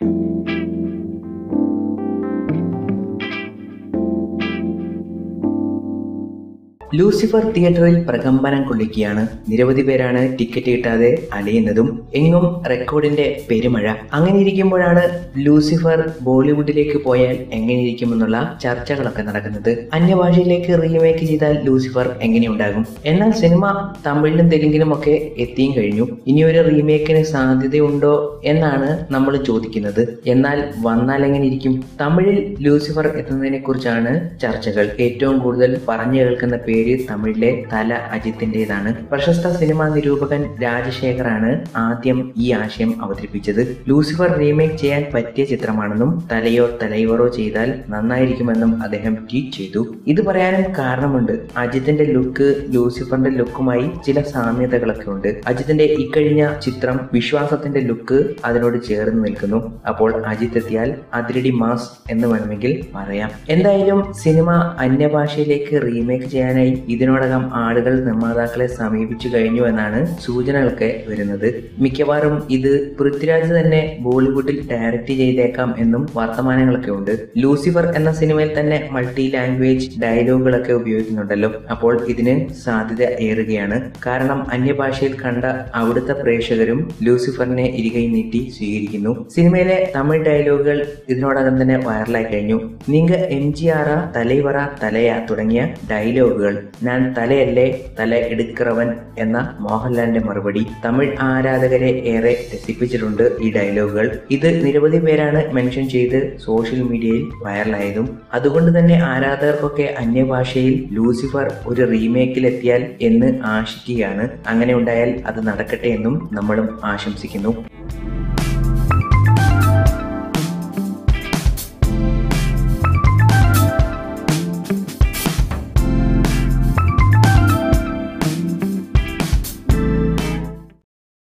Thank you. Lucifer തിയേറ്ററിൽ പ്രകമ്പനം കൊള്ളിക്കുകയാണ്. നിരവധി പേരാണ് ടിക്കറ്റ് കിട്ടാതെ അലയുന്നതും എങ്ങും റെക്കോർഡിന്റെ പെരുമഴ. അങ്ങനെ ഇരിക്കുമ്പോഴാണ് ലൂസിഫർ ബോളിവുഡിലേക്ക് പോയാൽ എങ്ങനെയിരിക്കുമെന്നുള്ള ചർച്ചകളൊക്കെ നടക്കുന്നത്. അന്യഭാഷയിലേക്ക് റീമേക്ക് ചെയ്താൽ ലൂസിഫർ എങ്ങനെയുണ്ടാകും? എന്നാൽ സിനിമ തമിഴിലും തെലുങ്കിലും ഒക്കെ എത്തിയും കഴിഞ്ഞു. ഇനി ഒരു റീമേക്കിന് സാധ്യതയുണ്ടോ എന്നാണ് നമ്മൾ ചോദിക്കുന്നത്. എന്നാൽ വന്നാൽ എങ്ങനെ ഇരിക്കും തമിഴിൽ ലൂസിഫർ എത്തുന്നതിനെ കുറിച്ചാണ് ചർച്ചകൾ. ഏറ്റവും കൂടുതൽ പറഞ്ഞു കേൾക്കുന്ന പേര് തമിഴിലെ തല അജിത്തിന്റെതാണ് പ്രശസ്ത സിനിമാ നിരൂപകൻ രാജശേഖറാണ് ആദ്യം ഈ ആശയം അവതരിപ്പിച്ചത്. ലൂസിഫർ റീമേക്ക് ചെയ്യാൻ പറ്റിയ ചിത്രമാണെന്നും തലയോ തലൈവറോ ചെയ്താൽ നന്നായിരിക്കുമെന്നും അദ്ദേഹം ട്വീറ്റ് ചെയ്തു. ഇത് പറയാനും കാരണമുണ്ട്. അജിത്തിന്റെ ലുക്ക് ലൂസിഫറിന്റെ ലുക്കുമായി ചില സാമ്യതകളൊക്കെ ഉണ്ട്. അജിത്തിന്റെ ഇക്കഴിഞ്ഞ ചിത്രം വിശ്വാസത്തിന്റെ ലുക്ക് അതിനോട് ചേർന്ന് നിൽക്കുന്നു. അപ്പോൾ അജിത്ത് എത്തിയാൽ അതിരടി മാസ് എന്ന് വേണമെങ്കിൽ പറയാം. എന്തായാലും സിനിമ അന്യഭാഷയിലേക്ക് റീമേക്ക് ചെയ്യാനായി ഇതിനോടകം ആളുകൾ നിർമ്മാതാക്കളെ സമീപിച്ചു കഴിഞ്ഞു എന്നാണ് സൂചനകളൊക്കെ വരുന്നത്. മിക്കവാറും ഇത് പൃഥ്വിരാജ് തന്നെ ബോളിവുഡിൽ ഡയറക്റ്റ് ചെയ്തേക്കാം എന്നും വർത്തമാനങ്ങളൊക്കെ ഉണ്ട്. ലൂസിഫർ എന്ന സിനിമയിൽ തന്നെ മൾട്ടി ലാംഗ്വേജ് ഡയലോഗുകളൊക്കെ ഉപയോഗിക്കുന്നുണ്ടല്ലോ. അപ്പോൾ ഇതിന് സാധ്യത ഏറുകയാണ്. കാരണം അന്യഭാഷയിൽ കണ്ട അവിടുത്തെ പ്രേക്ഷകരും ലൂസിഫറിനെ ഇരികൈ നീട്ടി സ്വീകരിക്കുന്നു. സിനിമയിലെ തമിഴ് ഡയലോഗുകൾ ഇതിനോടകം തന്നെ വൈറലായി കഴിഞ്ഞു. നിങ്ങ എം ജി ആറ തലൈവറ തലയ തുടങ്ങിയ ഡയലോഗുകൾ ഞാൻ തലയല്ലേ തല എടുക്കറവൻ എന്ന മോഹൻലാലിന്റെ മറുപടി തമിഴ് ആരാധകരെ ഏറെ രസിപ്പിച്ചിട്ടുണ്ട് ഈ ഡയലോഗുകൾ ഇത് നിരവധി പേരാണ് മെൻഷൻ ചെയ്ത് സോഷ്യൽ മീഡിയയിൽ വൈറലായതും അതുകൊണ്ട് തന്നെ ആരാധകർക്കൊക്കെ അന്യഭാഷയിൽ ലൂസിഫർ ഒരു റീമേക്കിലെത്തിയാൽ എന്ന് ആശിക്കുകയാണ്. അങ്ങനെ ഉണ്ടായാൽ അത് നടക്കട്ടെ എന്നും നമ്മളും ആശംസിക്കുന്നു.